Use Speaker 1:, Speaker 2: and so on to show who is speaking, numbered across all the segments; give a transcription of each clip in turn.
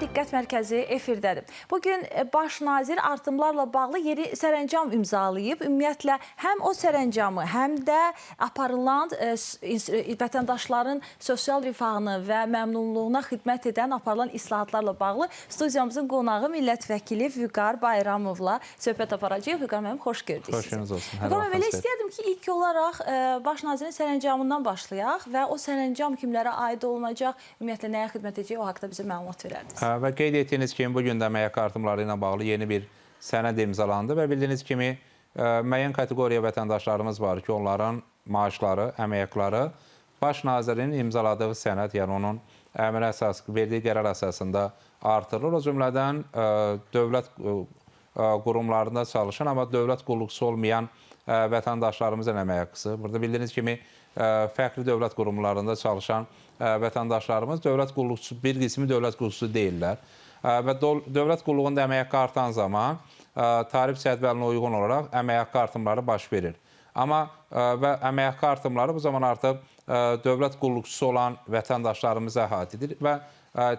Speaker 1: Diqqət Mərkəzi efirdədir. Bugün e, Baş nazir artımlarla bağlı yeni sərəncam imzalayıb. Ümumiyyətlə həm o sərəncamı, həm də aparılan e, e, vətəndaşların sosial rifahını və məmnunluğuna xidmət edən aparılan islahatlarla bağlı studiyamızın qonağı millət vəkili Vüqar Bayramovla söhbət aparacağıq. Vüqar müəllim, xoş gördük
Speaker 2: Xoş olsun.
Speaker 1: Vüqar elə istəyərdim ki, ilk olaraq Baş nazirin sərəncamından başlayaq və o sərəncam kimlərə aid olunacaq, ümumiyyətlə nəyə xidmət edəcək, o haqqda bizə məlumat verərdiniz.
Speaker 2: Hə, Və qeyd etdiyiniz kimi bu gün də əmək artımları ilə bağlı yeni bir sənəd imzalandı və bildiyiniz kimi ə, müəyyən kateqoriya vətəndaşlarımız var ki, onların maaşları, əmək haqqları baş nazirin imzaladığı sənəd, yəni onun əmri əsas verdiyi qərar əsasında artırılır. O cümlədən ə, dövlət ə, qurumlarında çalışan amma dövlət qulluqçusu olmayan vətəndaşlarımızın əmək haqqısı. Burada bildiyiniz kimi fərqli dövlət qurumlarında çalışan vətəndaşlarımız dövlət qulluqçusu bir qismi dövlət qulluqçusu deyillər. Və dövlət qulluğunda əmək haqqı artan zaman tarif cədvəlinə uyğun olaraq əmək haqqı artımları baş verir. Amma və əmək haqqı artımları bu zaman artıq dövlət qulluqçusu olan vətəndaşlarımıza əhatə edir və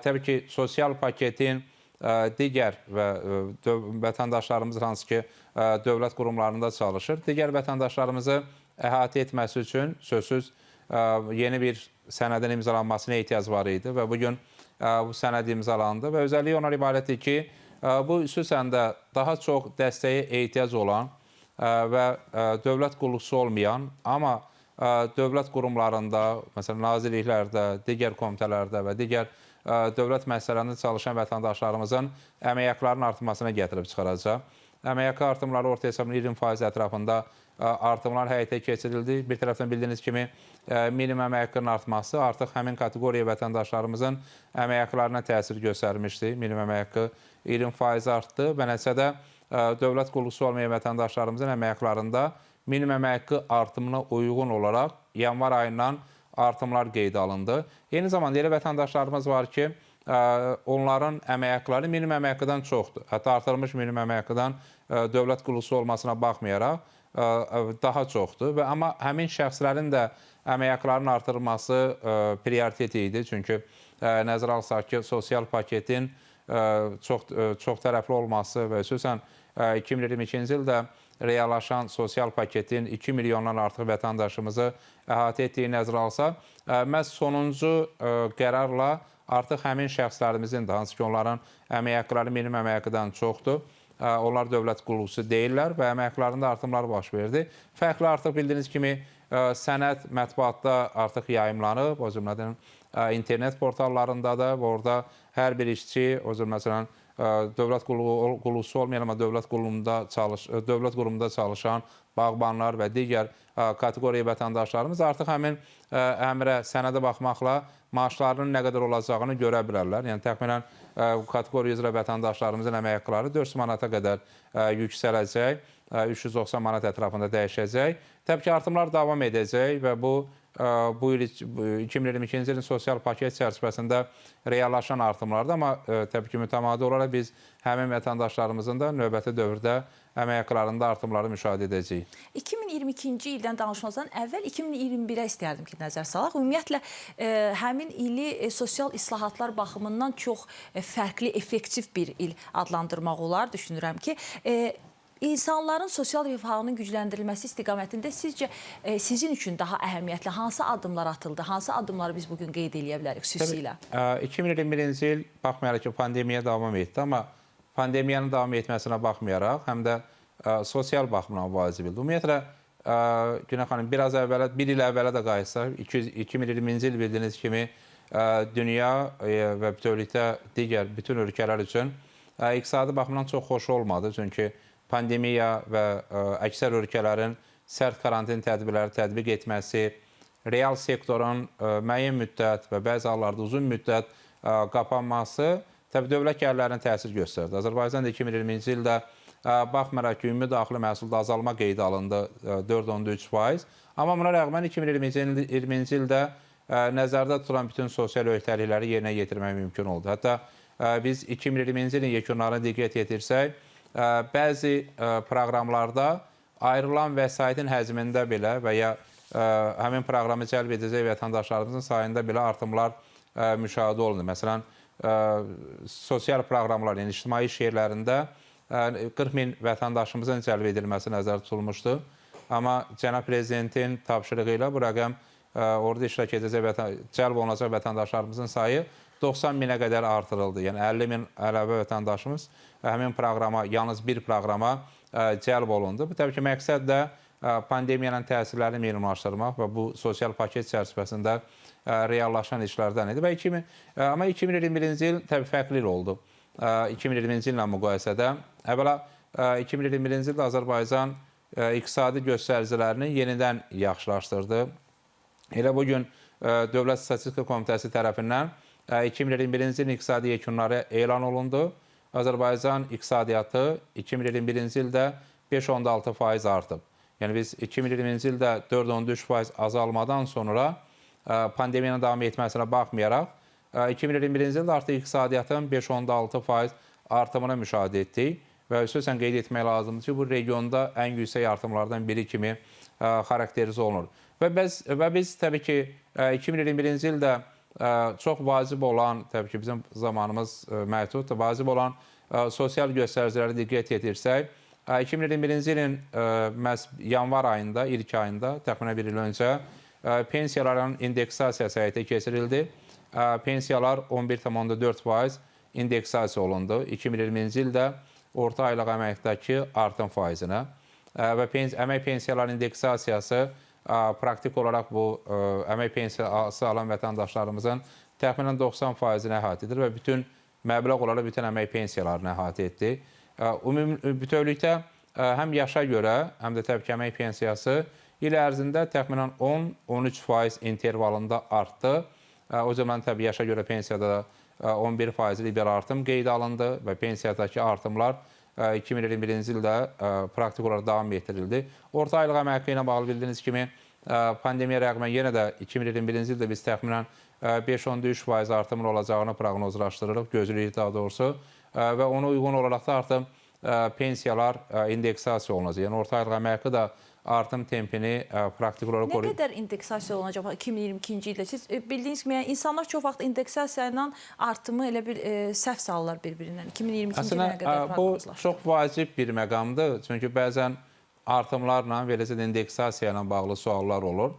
Speaker 2: təbii ki, sosial paketin digər və vətəndaşlarımız hansı ki, dövlət qurumlarında çalışır, digər vətəndaşlarımızı əhatə etməsi üçün sözsüz yeni bir sənədin imzalanmasına ehtiyac var idi və bu gün bu sənəd imzalandı və özəlliyi ona ibarətdir ki, bu xüsusən də daha çox dəstəyə ehtiyac olan və dövlət qulluqçusu olmayan, amma dövlət qurumlarında, məsələn nazirliklərdə, digər komitələrdə və digər dövlət müəssisələrində çalışan vətəndaşlarımızın əmək haqqlarının artmasına gətirib çıxaracaq. Əmək haqqı artımları orta hesabla 20% ətrafında artımlar həyata keçirildi. Bir tərəfdən bildiyiniz kimi minimum əmək haqqının artması artıq həmin kateqoriya vətəndaşlarımızın əmək haqqlarına təsir göstərmişdi. Minimum əmək haqqı 20% artdı və nəticədə dövlət qulluqçusu olmayan vətəndaşlarımızın əmək haqqlarında minimum əmək haqqı artımına uyğun olaraq yanvar ayından artımlar qeydə alındı. Eyni zamanda elə vətəndaşlarımız var ki, onların əmək haqqları minimum əmək haqqıdan çoxdur. Hətta artırılmış minimum əmək haqqıdan ə, dövlət qulluqçusu olmasına baxmayaraq daha çoxdur və amma həmin şəxslərin də əmək haqqlarının artırılması prioritet idi. Çünki nəzərə alsaq ki, sosial paketin çox çox tərəfli olması və xüsusən ə, 2022-ci ildə reallaşan sosial paketin 2 milyondan artıq vətəndaşımızı əhatə etdiyi nəzərə alsa, məhz sonuncu qərarla artıq həmin şəxslərimizin də hansı ki, onların əmək haqqları minimum əmək haqqıdan çoxdur. Onlar dövlət qulluqçusu deyillər və əmək haqqlarında artımlar baş verdi. Fərqli artıq bildiyiniz kimi ə, sənəd mətbuatda artıq yayımlanıb, o cümlədən ə, internet portallarında da və orada hər bir işçi, o cümlə məsələn ə, dövlət qulluğu qulluqçusu olmayan amma dövlət qurumunda çalış dövlət qurumunda çalışan bağbanlar və digər kateqoriya vətəndaşlarımız artıq həmin əmrə, sənədə baxmaqla maaşlarının nə qədər olacağını görə bilərlər. Yəni təxminən bu kateqoriya üzrə vətəndaşlarımızın əmək haqqları 400 manata qədər ə, yüksələcək, ə, 390 manat ətrafında dəyişəcək. Təbii ki, artımlar davam edəcək və bu bu il bu 2022-ci ilin sosial paket çərçivəsində reallaşan artımlardır, amma ə, təbii ki, mütəmadi olaraq biz həmin vətəndaşlarımızın da növbəti dövrdə əmək haqqlarında artımları müşahidə edəcəyik.
Speaker 1: 2022-ci ildən danışmazdan əvvəl 2021-ə istərdim ki, nəzər salaq. Ümumiyyətlə e, həmin ili e, sosial islahatlar baxımından çox e, fərqli, effektiv bir il adlandırmaq olar, düşünürəm ki, e, İnsanların sosial rifahının gücləndirilməsi istiqamətində sizcə e, sizin üçün daha əhəmiyyətli hansı addımlar atıldı? Hansı addımları biz bu gün qeyd edə bilərik xüsusilə?
Speaker 2: Ə, 2021-ci il baxmayaraq ki, pandemiya davam etdi, amma pandemiyanın davam etməsinə baxmayaraq, həm də ə, sosial baxımdan vacib idi. Ümumiyyətlə, ə, Günə xanım, biraz əvvələ, bir il əvvələ də qayıtsaq, 200 2020-ci il bildiyiniz kimi ə, dünya ə, və bütövlükdə digər bütün ölkələr üçün ə, iqtisadi baxımdan çox xoş olmadı. Çünki pandemiya və ə, əksər ölkələrin sərt karantin tədbirləri tətbiq etməsi, real sektorun ə, müəyyən müddət və bəzi hallarda uzun müddət ə, qapanması təbii dövlət gəlirlərinə təsir göstərdi. Azərbaycan da 2020-ci ildə baxmayaraq ki, ümumi daxili məhsulda azalma qeydə alındı ə, 4.3%, amma buna rəğmən 2020-ci il- 20-ci ildə nəzərdə tutulan bütün sosial öhdəlikləri yerinə yetirmək mümkün oldu. Hətta biz 2020-ci ilin yekunlarına diqqət yetirsək, bəzi proqramlarda ayrılan vəsaitin həcmində belə və ya həmin proqramı cəlb edəcək vətəndaşlarımızın sayında belə artımlar müşahidə olundu. Məsələn, sosial proqramlar, yəni ictimai iş yerlərində ə, 40 min vətəndaşımızın cəlb edilməsi nəzərdə tutulmuşdu. Amma cənab prezidentin tapşırığı ilə bu rəqəm orada iştirak edəcək vətən, cəlb olunacaq vətəndaşlarımızın sayı 90 minə qədər artırıldı. Yəni 50 min əlavə vətəndaşımız həmin proqrama, yalnız bir proqrama ə, cəlb olundu. Bu təbii ki, məqsəd də ə, pandemiyanın təsirlərini minimlaşdırmaq və bu sosial paket çərçivəsində reallaşan işlərdən idi və 2000 ə, amma 2021-ci il təbii fərqli oldu. Ə, 2020-ci illə müqayisədə əvvəla ə, 2021-ci ildə Azərbaycan iqtisadi göstəricilərini yenidən yaxşılaşdırdı. Elə bu gün Dövlət Statistika Komitəsi tərəfindən 2021-ci ilin iqtisadi yekunları elan olundu. Azərbaycan iqtisadiyyatı 2021-ci ildə 5.6% artıb. Yəni biz 2020-ci ildə 4.3% azalmadan sonra pandemiyanın davam etməsinə baxmayaraq ə, 2021-ci ildə artıq iqtisadiyyatın 5.6% artımını müşahidə etdik və xüsusən qeyd etmək lazımdır ki, bu regionda ən yüksək artımlardan biri kimi xarakterizə olunur. Və biz, və biz təbii ki, ə, 2021-ci ildə çox vacib olan, təbii ki, bizim zamanımız məhduddur, vacib olan sosial göstəricilərə diqqət yetirsək, ə, 2021-ci ilin məhz yanvar ayında, ilk ayında, təxminən bir il öncə pensiyaların indeksasiyası həyata keçirildi. Pensiyalar 11,4% indeksasiya olundu. 2020-ci ildə orta aylıq əməkdəki artım faizinə və əmək pensiyalarının indeksasiyası ə, praktik olaraq bu ə, əmək pensiyası alan vətəndaşlarımızın təxminən 90 faizini əhatə edir və bütün məbləğ olaraq bütün əmək pensiyalarını əhatə etdi. Ə, Ümumi bütövlükdə ə, həm yaşa görə, həm də təbii ki, əmək pensiyası il ərzində təxminən 10-13% intervalında artdı. O zaman təbii yaşa görə pensiyada da 11 faizlik bir artım qeydə alındı və pensiyadakı artımlar 2021-ci ildə ə, praktik olaraq davam etdirildi. Orta aylıq əmək ilə bağlı bildiyiniz kimi ə, pandemiya rəğmən yenə də 2021-ci ildə biz təxminən ə, 5-13% artımın olacağını proqnozlaşdırırıq, gözləyirik daha doğrusu və ona uyğun olaraq da artıq pensiyalar indeksasiya olunacaq. Yəni orta aylıq əmək haqqı da artım tempini ə, praktik olaraq
Speaker 1: Nə
Speaker 2: qoruyub.
Speaker 1: qədər indeksasiya olunacaq 2022-ci ildə? Siz e, bildiyiniz kimi, yəni insanlar çox vaxt indeksasiya ilə artımı elə bir e, səhv salırlar bir-birindən. 2022-ci
Speaker 2: Əslində
Speaker 1: ilə nə qədər
Speaker 2: ə, bu
Speaker 1: proqnozlaşdırılır?
Speaker 2: çox vacib bir məqamdır. Çünki bəzən artımlarla, beləcə də indeksasiya ilə bağlı suallar olur.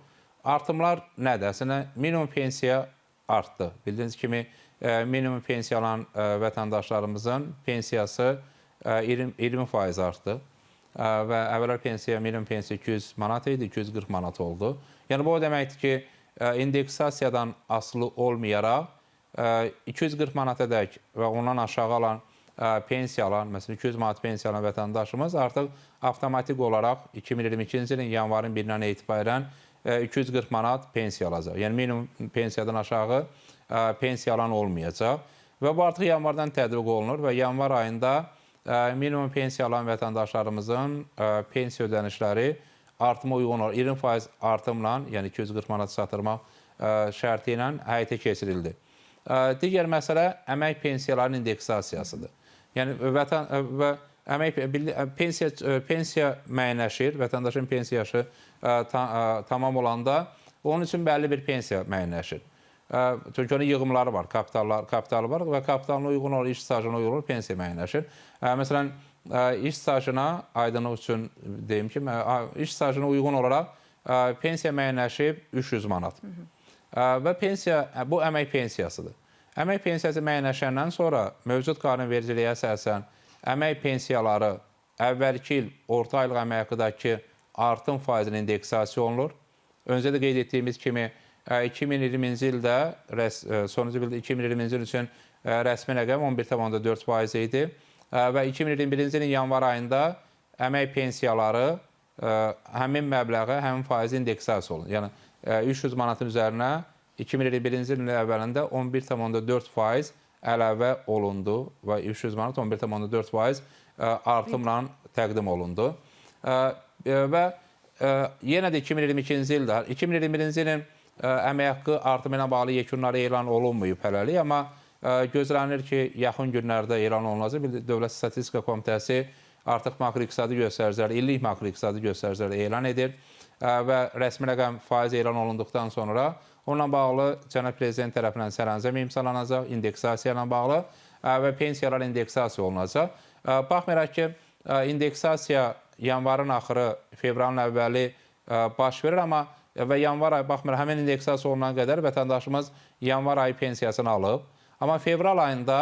Speaker 2: Artımlar nədir? Əslində minimum pensiya artdı. Bildiyiniz kimi minimum pensiya alan vətəndaşlarımızın pensiyası ə, 20 20% artdı. Və əvvəllər pensiya minimum pensiya 200 manat idi, 240 manat oldu. Yəni bu o deməkdir ki, indeksasiyadan asılı olmayaraq ə, 240 manatadək və ondan aşağı alan pensiya alan, məsələn 200 manat pensiya alan vətəndaşımız artıq avtomatik olaraq 2022-ci ilin yanvarın 1-dən etibarən ə, 240 manat pensiya alacaq. Yəni minimum pensiyadan aşağı pensiya alan olmayacaq və bu artıq yanvardan tətbiq olunur və yanvar ayında minimum pensiya alan vətəndaşlarımızın pensiya ödənişləri artıma uyğun olaraq 20% artımla, yəni 240 manat çatdırmaq şərti ilə həyata keçirildi. Digər məsələ əmək pensiyalarının indeksasiyasıdır. Yəni vətən və əmək pensiya pensiya müəyyənləşir, vətəndaşın pensiya yaşı ta, tamam olanda onun üçün bəlli bir pensiya müəyyənləşir. Çünki onun yığımları var, kapitallar, kapitalı var və kapitalına uyğun olaraq iş stajına uyğun olaraq pensiya müəyyənləşir. Məsələn, iş stajına aydınlıq üçün deyim ki, iş stajına uyğun olaraq pensiya müəyyənləşib 300 manat. Ə, Və pensiya bu əmək pensiyasıdır. Əmək pensiyası müəyyənləşəndən sonra mövcud qanunvericiliyə əsasən əmək pensiyaları əvvəlki il orta aylıq əmək haqqındakı artım faizinin indeksasiya olunur. Öncə də qeyd etdiyimiz kimi ə, 2020-ci ildə sonuncu ildə 2020-ci il üçün rəsmi rəqəm 11,4% idi və 2021-ci ilin yanvar ayında əmək pensiyaları həmin məbləğə, həmin faiz indeksasiya olunur. Yəni ə, 300 manatın üzərinə 2021-ci ilin əvvəlində 11,4% əlavə olundu və 300 manat 11,4% ə, artımla təqdim olundu. Ə, Və ə, yenə də 2022-ci ildə 2021-ci ilin əmək haqqı artımı ilə bağlı yekunları elan olunmayıb hələlik, amma gözlənilir ki, yaxın günlərdə elan olunacaq. Bir Dövlət Statistika Komitəsi artıq makroiqtisadi göstəriciləri, illik makroiqtisadi göstəriciləri elan edir və rəsmi rəqəm faiz elan olunduqdan sonra Onunla bağlı cənab prezident tərəfindən sərəncam imzalanacaq, indeksasiya ilə bağlı və pensiyalar indeksasiya olunacaq. Baxmayaraq ki, indeksasiya yanvarın axırı, fevralın əvvəli baş verir, amma və yanvar ayı baxmayaraq həmin indeksasiya olunana qədər vətəndaşımız yanvar ayı pensiyasını alıb. Amma fevral ayında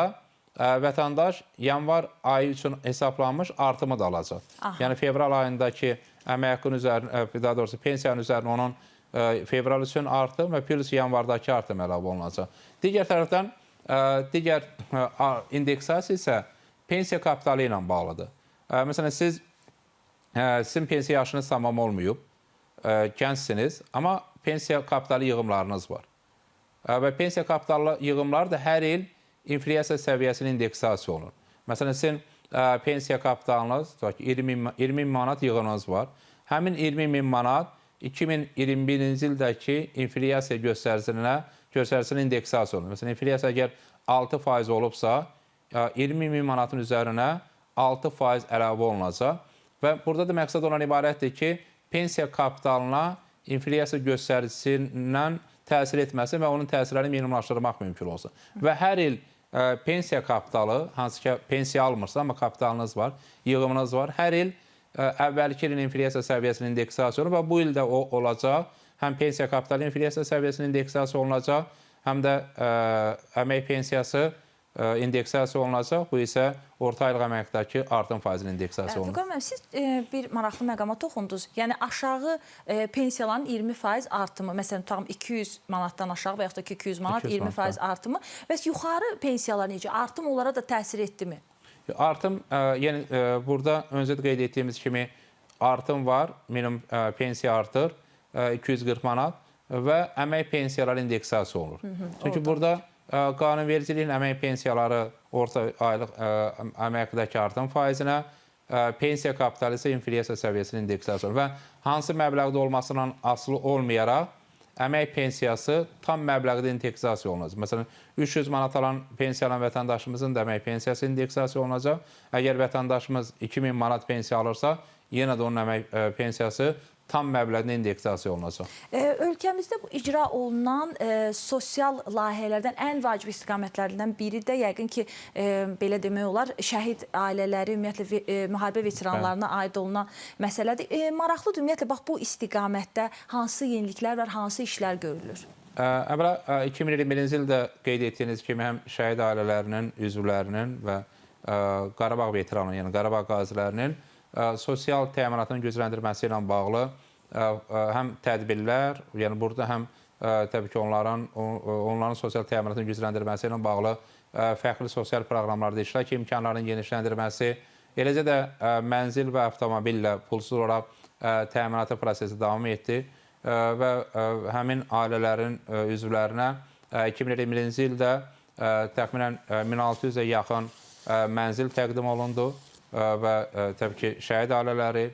Speaker 2: ə, vətəndaş yanvar ayı üçün hesablanmış artımı da alacaq.
Speaker 1: Aha.
Speaker 2: Yəni fevral ayındakı əmək haqqının üzərinə, ə, daha doğrusu pensiyanın üzərinə onun ə, fevral üçün artım və plus yanvardakı artım əlavə olunacaq. Digər tərəfdən ə, digər ə, indeksasiya isə pensiya kapitalı ilə bağlıdır. Ə, Məsələn siz ə, sizin pensiya yaşınız tamam olmayıb, ə, gəncsiniz, amma pensiya kapitalı yığımlarınız var. Və pensiya kapitalı yığımları da hər il inflyasiya səviyyəsinin indeksasiya olunur. Məsələn, sizin ə, pensiya kapitalınız, tutaq ki, 20 min, 20 min manat yığınız var. Həmin 20 min manat 2021-ci ildəki inflyasiya göstərisinə göstərisinin indeksasiya olunur. Məsələn, inflyasiya əgər 6% olubsa, ə, 20 min manatın üzərinə 6% əlavə olunacaq və burada da məqsəd ondan ibarətdir ki, pensiya kapitalına inflyasiya göstəricisindən təsir etməsin və onun təsirlərini minimumlaşdırmaq mümkün olsun. Və hər il ə, pensiya kapitalı, hansı ki pensiya almırsınız, amma kapitalınız var, yığımınız var, hər il ə, əvvəlki ilin inflyasiya səviyyəsinin indeksasiya olunur və bu ildə o olacaq. Həm pensiya kapitalı inflyasiya səviyyəsinin indeksasiya olunacaq, həm də ə, əmək pensiyası indeksasiya olunacaq. Bu isə orta aylıq əməkdəki artım faizinin indeksasiya olunur.
Speaker 1: Vüqar müəllim, siz e, bir maraqlı məqama toxundunuz. Yəni aşağı e, pensiyaların 20% artımı, məsələn, tutaq 200 manatdan aşağı və yaxud da ki 200 manat
Speaker 2: 200
Speaker 1: 20%
Speaker 2: manatdan.
Speaker 1: artımı. Bəs yuxarı pensiyalar necə? Artım onlara da təsir etdimi?
Speaker 2: Artım, ə, yəni ə, burada öncə qeyd etdiyimiz kimi artım var. Minimum ə, pensiya artır ə, 240 manat və əmək pensiyaları indeksasiya olunur. Çünki burada ə, qanunvericiliyin əmək pensiyaları orta aylıq ə, əmək haqqındakı artım faizinə, pensiya kapitalı isə inflyasiya səviyyəsinin indeksasiya və hansı məbləğdə olmasından asılı olmayaraq əmək pensiyası tam məbləğdə indeksasiya olunacaq. Məsələn, 300 manat alan pensiya alan vətəndaşımızın da əmək pensiyası indeksasiya olunacaq. Əgər vətəndaşımız 2000 manat pensiya alırsa, yenə də onun əmək pensiyası tam məbləğdə indeksasiya olunacaq.
Speaker 1: Ölkəmizdə bu icra olunan e, sosial layihələrdən ən vacib istiqamətlərindən biri də yəqin ki, e, belə demək olar, şəhid ailələri, ümumiyyətlə e, müharibə veteranlarına aid olunan məsələdir. E, maraqlıdır ümumiyyətlə bax bu istiqamətdə hansı yeniliklər var, hansı işlər görülür?
Speaker 2: Əvvəla ə, 2021-ci ildə qeyd etdiyiniz kimi həm şəhid ailələrinin üzvlərinin və ə, Qarabağ veteranı, yəni Qarabağ qazilərinin ə, sosial təminatın gücləndirilməsi ilə bağlı həm tədbirlər, yəni burada həm təbii ki, onların onların sosial təminatın gücləndirilməsi ilə bağlı fərqli sosial proqramlarda iştirak imkanlarının genişləndirilməsi, eləcə də mənzil və avtomobillə pulsuz olaraq təminatı prosesi davam etdi və həmin ailələrin üzvlərinə ə, 2021-ci ildə təxminən ə, 1600-ə yaxın mənzil təqdim olundu və təbii ki, şəhid ailələri,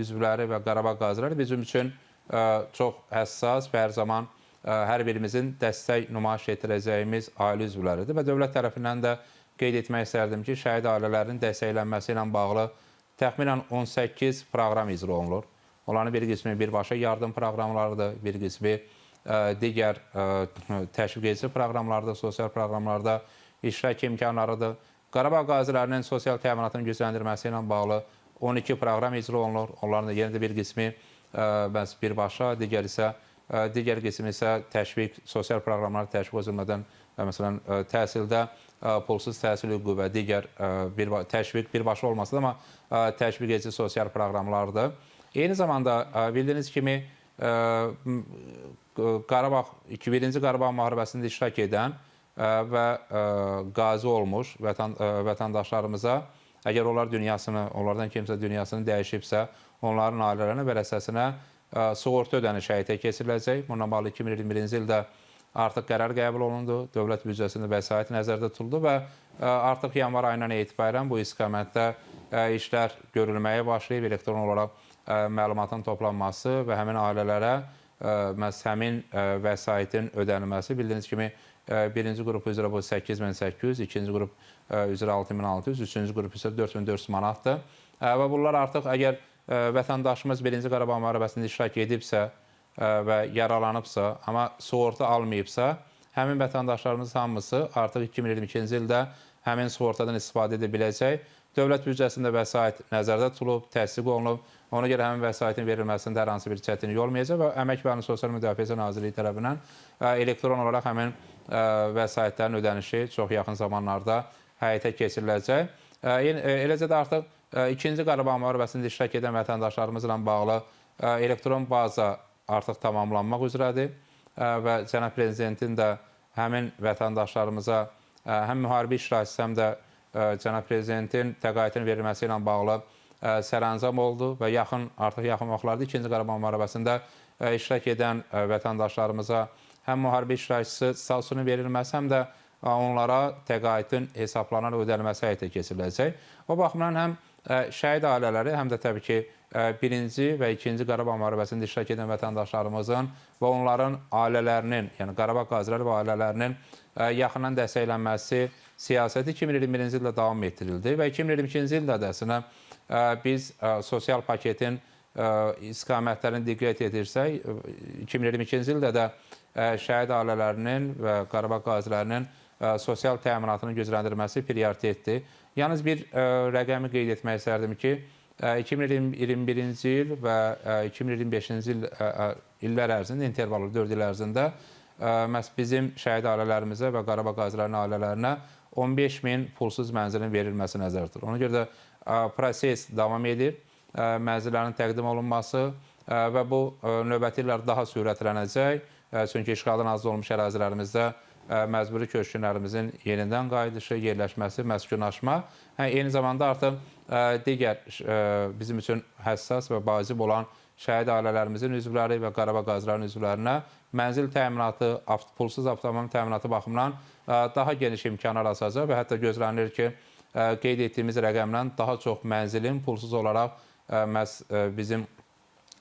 Speaker 2: üzvləri və Qarabağ qaziləri bizim üçün çox həssas və hər zaman hər birimizin dəstək nümayiş etdirəcəyimiz ailə üzvləridir və dövlət tərəfindən də qeyd etmək istərdim ki, şəhid ailələrinin dəstəklənməsi ilə bağlı təxminən 18 proqram icra olunur. Onların bir qismi birbaşa yardım proqramlarıdır, bir qismi digər təşviq edici proqramlarda, sosial proqramlarda iştirak imkanlarıdır. Qarabağ qazilərinin sosial təminatın gücləndirilməsi ilə bağlı 12 proqram icra olunur. Onların da yenə də bir qismi ə, bəs birbaşa, digər isə ə, digər qismi isə təşviq, sosial proqramlar təşviq o cümlədən ə, məsələn təhsildə pulsuz təhsil hüququ və digər bir təşviq birbaşa olmasa da amma təşviq edici sosial proqramlardır. Eyni zamanda bildiyiniz kimi Qarabağ 2001-ci Qarabağ müharibəsində iştirak edən və qazi olmuş vətən, vətəndaşlarımıza əgər onlar dünyasını, onlardan kimsə dünyasını dəyişibsə, onların ailələrinə və rəsəsinə sığorta ödənişi həyata keçiriləcək. Bununla bağlı 2021-ci ildə artıq qərar qəbul olundu. Dövlət büdcəsində vəsait nəzərdə tutuldu və artıq yanvar ayından etibarən bu istiqamətdə işlər görülməyə başlayıb. Elektron olaraq məlumatın toplanması və həmin ailələrə məhz həmin vəsaitin ödənilməsi bildiyiniz kimi birinci qrup üzrə bu 8800, ikinci qrup üzrə 6600, üçüncü qrup isə 4400 manatdır. Və bunlar artıq əgər vətəndaşımız birinci Qarabağ müharibəsində iştirak edibsə və yaralanıbsa, amma sığorta almayıbsa, həmin vətəndaşlarımız hamısı artıq 2022-ci ildə həmin sığortadan istifadə edə biləcək. Dövlət büdcəsində vəsait nəzərdə tutulub, təsdiq olunub. Ona görə həmin vəsaitin verilməsində hər hansı bir çətinlik olmayacaq və Əmək və Sosial Müdafiəsi Nazirliyi tərəfindən elektron olaraq həmin vəsaitlərin ödənişi çox yaxın zamanlarda həyata keçiriləcək. Eləcə də artıq ikinci Qarabağ müharibəsində iştirak edən vətəndaşlarımızla bağlı elektron baza artıq tamamlanmaq üzrədir və cənab prezidentin də həmin vətəndaşlarımıza həm müharibə iştirakçısı, həm də cənab prezidentin təqaüdün verilməsi ilə bağlı sərəncam oldu və yaxın artıq yaxın vaxtlarda 2-ci Qarabağ müharibəsində iştirak edən vətəndaşlarımıza həm müharibə iştirakçısı statusunun verilməsi, həm də onlara təqaüdün hesablanaraq ödənilməsi həyata keçiriləcək. O baxımdan həm ə, şəhid ailələri, həm də təbii ki, ə, birinci və ikinci Qarabağ müharibəsində iştirak edən vətəndaşlarımızın və onların ailələrinin, yəni Qarabağ qaziləri və ailələrinin ə, yaxından dəstəklənməsi siyasəti 2021-ci ildə davam etdirildi və 2022-ci ildə də əslində biz sosial paketin istiqamətlərini diqqət yetirsək, ə, 2022-ci ildə də şəhid ailələrinin və Qarabağ qazilərinin sosial təminatının gücləndirilməsi prioritetdir. Yalnız bir rəqəmi qeyd etmək istərdim ki, ə, 2021-ci il və ə, 2025-ci il illər ərzində, intervallı 4 il ərzində məhz bizim şəhid ailələrimizə və Qarabağ qazilərinin ailələrinə 15 min pulsuz mənzilin verilməsi nəzərdə tutulur. Ona görə də proses davam edir. Mənzillərin təqdim olunması və bu növbəti illər daha sürətlənəcək. Çünki işğaldan azad olmuş ərazilərimizdə məcburi köçkünlərimizin yenidən qayıdışı, yerləşməsi, məskunlaşma, hə, eyni zamanda artıq digər bizim üçün həssas və vacib olan şəhid ailələrimizin üzvləri və Qarabağ qazilərinin üzvlərinə mənzil təminatı, pulsuz avtomobil təminatı baxımından daha geniş imkanlar açacaq və hətta gözlənilir ki, qeyd etdiyimiz rəqəmdən daha çox mənzilin pulsuz olaraq məhz bizim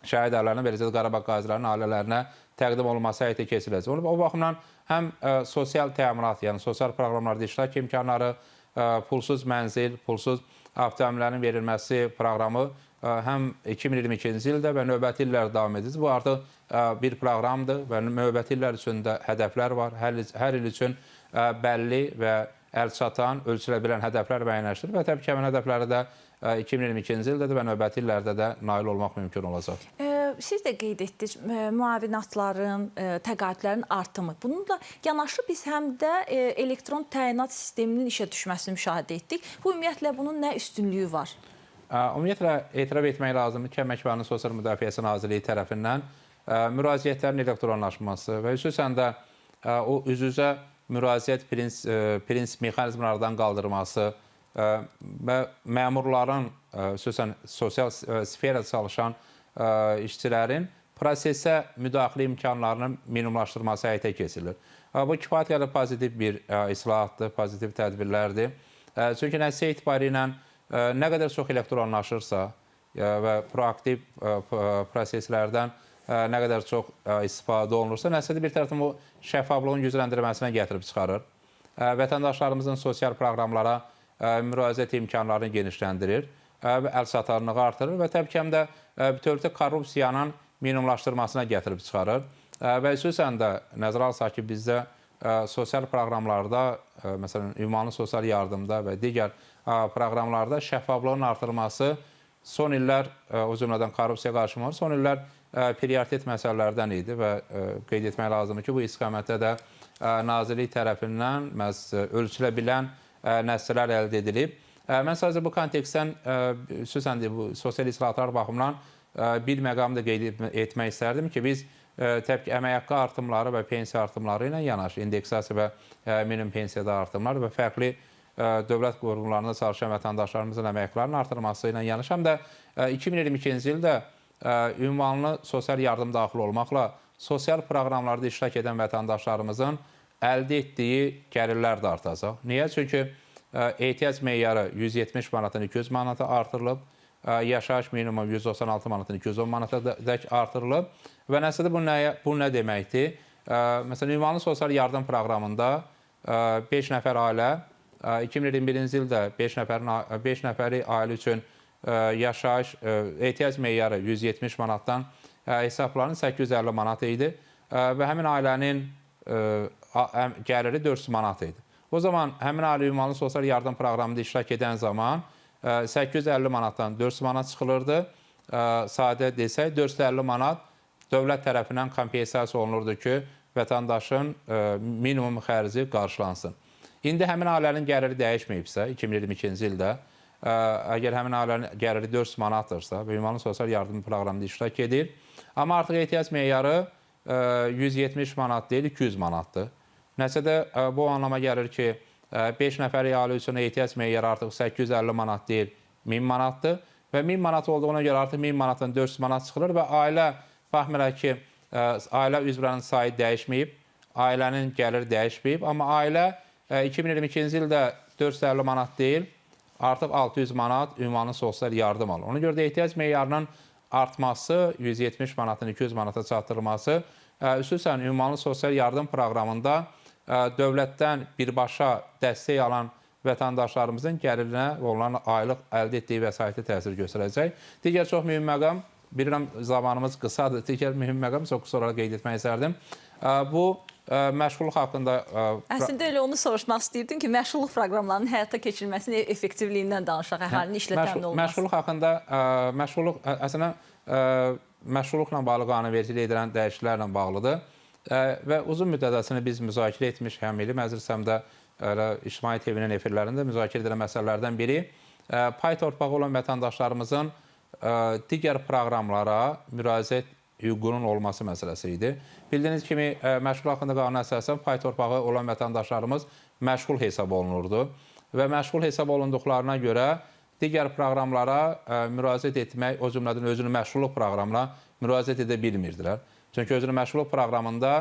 Speaker 2: şəhid ailələrinə, beləcə də Qarabağ qazilərinin ailələrinə təqdim olunması həyata keçiriləcək. O baxımdan həm ə, sosial təminat, yəni sosial proqramlarda iştirak imkanları, ə, pulsuz mənzil, pulsuz avtomobillərin verilməsi proqramı ə, həm 2022-ci ildə və növbəti illər davam edəcək. Bu artıq bir proqramdır və növbəti illər üçün də hədəflər var. Hər, hər il üçün bəlli və əlçatan, ölçülə bilən hədəflər müəyyənləşdirir və təbii ki, həmin hədəfləri də 2022-ci ildə də və növbəti illərdə də nail olmaq mümkün olacaq.
Speaker 1: Siz də qeyd etdiniz müavinatların, təqaüdlərin artımı. Bununla yanaşı biz həm də elektron təyinat sisteminin işə düşməsini müşahidə etdik. Bu ümumiyyətlə bunun nə üstünlüyü var?
Speaker 2: Ümumiyyətlə etiraf etmək lazımdır ki, Əmək və Sosial Müdafiəsi Nazirliyi tərəfindən müraciətlərin elektronlaşması və xüsusən də o üz-üzə müraciət prins, prinsip mexanizmlardan qaldırılması və məmurların xüsusən sosial sferada çalışan işçilərin prosesə müdaxilə imkanlarının minimumlaşdırılması həyata keçirilir. Bu kifayət qədər pozitiv bir islahatdır, pozitiv tədbirlərdir. Çünki nəticə etibarilə ə, nə qədər çox elektronlaşırsa və proaktiv proseslərdən nə qədər çox istifadə olunursa, nəticədə bir tərəfdən bu şəffaflığın gücləndirilməsinə gətirib çıxarır. Vətəndaşlarımızın sosial proqramlara müraciət imkanlarını genişləndirir ə, və əlçatanlığı artırır və təbii ki, həm də bütövlükdə korrupsiyanın minimumlaşdırmasına gətirib çıxarır. Və xüsusən də nəzərə alsaq ki, bizdə sosial proqramlarda, məsələn, ünvanlı sosial yardımda və digər proqramlarda şəffaflığın artırılması son illər, o cümlədən korrupsiya qarşıma son illər prioritet məsələlərdən idi və qeyd etmək lazımdır ki, bu istiqamətdə də nazirlik tərəfindən məhz ölçülə bilən nəticələr əldə edilib. Ə, Mən sadəcə bu kontekstdən ə, xüsusən də bu sosial islahatlar baxımından bir məqamı da qeyd etmə- etmək istərdim ki, biz təbii ki, əmək haqqı artımları və pensiya artımları ilə yanaşı indeksasiya və minimum pensiyada artımlar və fərqli dövlət qurumlarında çalışan vətəndaşlarımızın əmək haqqlarının artırılması ilə yanaşı həm də ə, 2022-ci ildə ünvanlı sosial yardım daxil olmaqla sosial proqramlarda iştirak edən vətəndaşlarımızın əldə etdiyi gəlirlər də artacaq. Niyə? Çünki ehtiyac meyarı 170 manatdan 200 manata artırılıb, yaşayış minimum 196 manatdan 210 manata dək artırılıb və nəticədə bu nə bu nə deməkdir? Məsələn, ünvanlı sosial yardım proqramında 5 nəfər ailə ə, 2021-ci ildə 5 nəfərin 5 nəfəri ailə üçün yaşayış ehtiyac meyarı 170 manatdan ə, hesablarının 850 manat idi və həmin ailənin gəliri 400 manat idi. O zaman həmin ailə ünvanlı sosial yardım proqramında iştirak edən zaman ə, 850 manatdan 400 manat çıxılırdı. Ə, Sadə desək 450 manat dövlət tərəfindən kompensasiya olunurdu ki, vətəndaşın ə, minimum xərci qarşılansın. İndi həmin ailənin gəliri dəyişməyibsə, 2022-ci ildə, əgər həmin ailənin gəliri 400 manatdırsa ünvanlı sosial yardım proqramında iştirak edir, amma artıq ehtiyac meyarı ə, 170 manat deyil, 200 manatdır. Nəticədə ə, bu anlama gəlir ki, 5 nəfərlik ailə üçün ehtiyac meyarı artıq 850 manat deyil, 1000 manatdır və 1000 manat olduğuna görə artıq 1000 manatdan 400 manat çıxılır və ailə baxmayaraq ki, ə, ailə üzvlərinin sayı dəyişməyib, ailənin gəliri dəyişməyib, amma ailə ə, 2022-ci ildə 450 manat deyil, artıq 600 manat ünvanlı sosial yardım alır. Ona görə də ehtiyac meyarının artması, 170 manatın 200 manata çatdırılması, xüsusən ünvanlı sosial yardım proqramında dövlətdən birbaşa dəstək alan vətəndaşlarımızın gəlirinə və onların aylıq əldə etdiyi vəsaitə təsir göstərəcək. Digər çox mühüm məqam, bilirəm zamanımız qısadır, digər mühüm məqam çox qısa olaraq qeyd etmək istərdim. Bu məşğulluq haqqında
Speaker 1: Əslində elə onu soruşmaq istəyirdim ki, məşğulluq proqramlarının həyata keçirilməsinin effektivliyindən danışaq, əhalinin işlə təmin olunması.
Speaker 2: Məşğulluq haqqında məşğulluq əslində məşğulluqla bağlı qanunvericiliyə edilən dəyişikliklərlə bağlıdır. Və uzun müddət əslində biz müzakirə etmiş həm Milli Məclisimdə İctimai TV-nin efirlərində müzakirə edilən məsələlərdən biri pay torpağı olan vətəndaşlarımızın digər proqramlara müraciət hüququnun olması məsələsi idi. Bildiyiniz kimi məşğul haqqında qanuna əsasən pay torpağı olan vətəndaşlarımız məşğul hesab olunurdu və məşğul hesab olunduqlarına görə digər proqramlara müraciət etmək, o cümlədən özünün məşğulluq proqramına müraciət edə bilmirdilər. Çünki özünün məşğulluq proqramında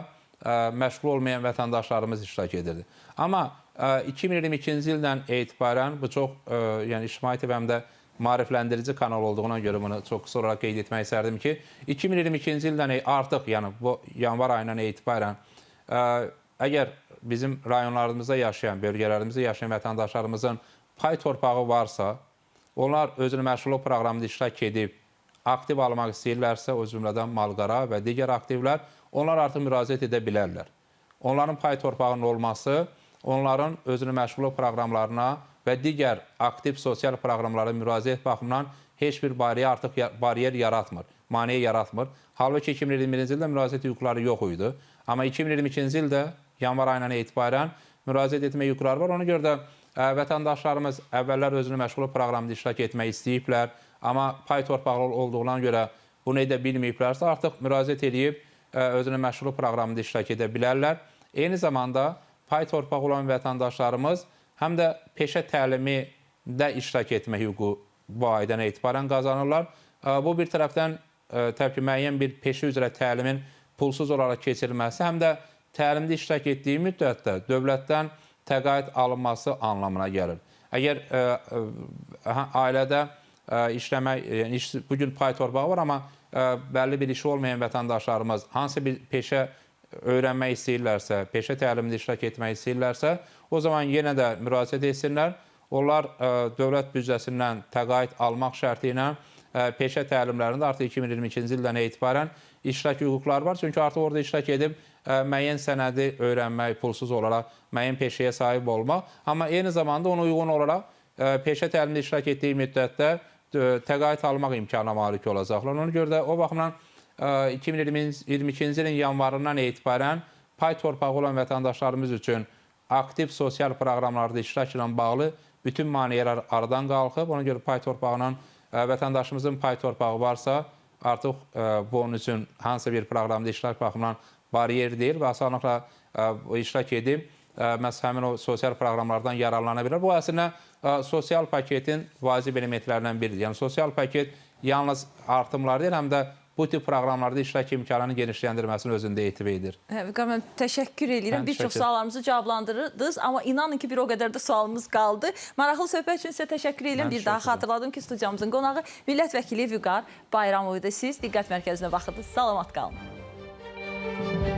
Speaker 2: ə, məşğul olmayan vətəndaşlarımız iştirak edirdi. Amma ə, 2022-ci ildən etibarən bu çox ə, yəni İctimai TV-də maarifləndirici kanal olduğuna görə bunu çox qısa olaraq qeyd etmək istərdim ki, 2022-ci ildən artıq, yəni bu yanvar ayından etibarən ə, əgər bizim rayonlarımızda yaşayan, bölgələrimizdə yaşayan vətəndaşlarımızın pay torpağı varsa, onlar özünü məşğulluq proqramında iştirak edib aktiv almaq istəyirlərsə, o cümlədən malqara və digər aktivlər, onlar artıq müraciət edə bilərlər. Onların pay torpağının olması onların özünü məşğulluq proqramlarına və digər aktiv sosial proqramlara müraciət baxımından heç bir bariyer artıq bariyer yaratmır, maneə yaratmır. Halbuki 2021-ci ildə müraciət hüquqları yox idi. Amma 2022-ci ildə yanvar ayından etibarən müraciət etmə hüquqları var. Ona görə də vətəndaşlarımız əvvəllər özünü məşğulluq proqramında iştirak etmək istəyiblər, amma pay torpağı olduğuna görə bunu edə bilməyiblərsə, artıq müraciət edib ə, özünü məşğulluq proqramında iştirak edə bilərlər. Eyni zamanda pay torpağı olan vətəndaşlarımız həm də peşə təlimində iştirak etmə hüququ bu aydan etibarən qazanırlar. Bu bir tərəfdən təbii ki, müəyyən bir peşə üzrə təlimin pulsuz olaraq keçirilməsi, həm də təlimdə iştirak etdiyi müddətdə dövlətdən təqaüd alınması anlamına gəlir. Əgər ə, ə, hə, ailədə işləmək, yəni iş, bu gün pay torpağı var, amma ə, bəlli bir işi olmayan vətəndaşlarımız hansı bir peşə öyrənmək istəyirlərsə, peşə təlimində iştirak etmək istəyirlərsə, o zaman yenə də müraciət etsinlər. Onlar ə, dövlət büdcəsindən təqaüd almaq şərti ilə peşə təlimlərində artıq 2022-ci ildən etibarən iştirak hüquqları var. Çünki artıq orada iştirak edib müəyyən sənədi öyrənmək, pulsuz olaraq müəyyən peşəyə sahib olmaq, amma eyni zamanda ona uyğun olaraq peşə təlimində iştirak etdiyi müddətdə təqaüd almaq imkanına malik olacaqlar. Ona görə də o baxımdan ə, 2022-ci ilin yanvarından etibarən pay torpağı olan vətəndaşlarımız üçün aktiv sosial proqramlarda iştirak ilə bağlı bütün maneələr aradan qalxıb. Ona görə pay torpağının vətəndaşımızın pay torpağı varsa, artıq bu onun üçün hansısa bir proqramda iştirak baxımından bariyer deyil və asanlıqla iştirak edib məhz həmin o sosial proqramlardan yararlana bilər. Bu əslində sosial paketin vacib elementlərindən biridir. Yəni sosial paket yalnız artımlar deyil, həm də bu tip proqramlarda iştirak imkanını genişləndirməsini özündə etiva edir.
Speaker 1: Hə, Vüqar təşəkkür edirəm.
Speaker 2: Mən
Speaker 1: Bir çox suallarımızı cavablandırdınız, amma inanın ki, bir o qədər də sualımız qaldı. Maraqlı söhbət üçün sizə təşəkkür edirəm. Bir daha xatırladım ki, studiyamızın qonağı millət vəkili Vüqar Bayramovu idi. Siz diqqət mərkəzinə baxırdınız. Salamat qalın.